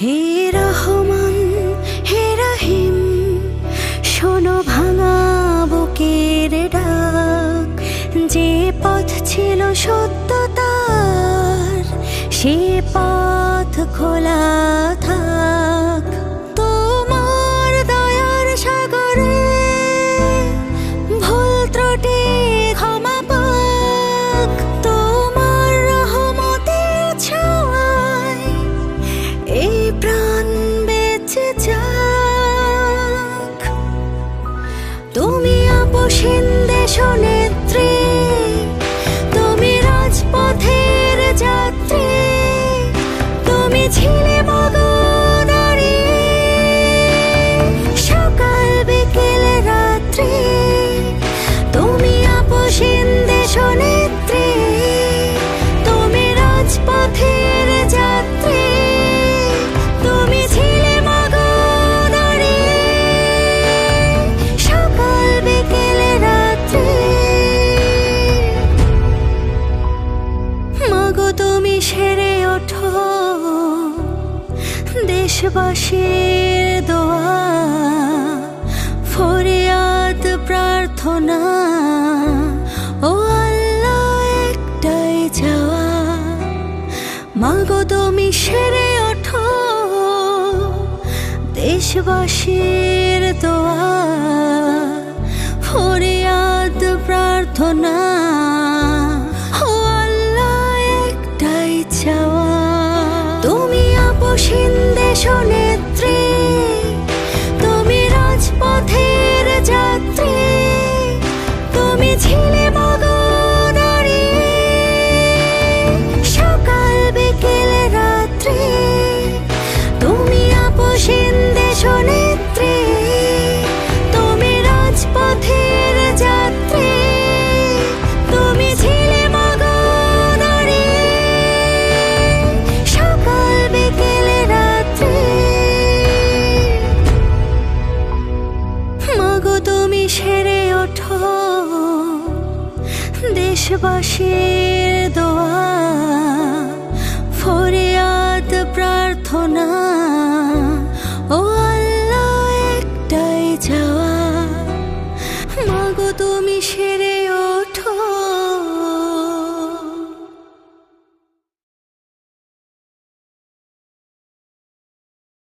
হে রহমান, হে রহিম, শোনো ভাঙা বুকের ডাক। যে পথ ছিল সত্যতার, সে পথ খোলা থার তুমি আপসীন দেশ নেত্রী। দেশবাসীর দোয়া, ফরিয়াদ, প্রার্থনা, ও আল্লাহ একটাই যাওয়া মাগো তুমি সেরে ওঠো, দেশবাসীর দোয়া, ফরিয়াদ, প্রার্থনা আপসীন সেরে ওঠো। দেশবাসীর দোয়া ফরিয়াদ প্রার্থনা। ও আল্লাহ একটাই যাওয়া মাগো তুমি সেরে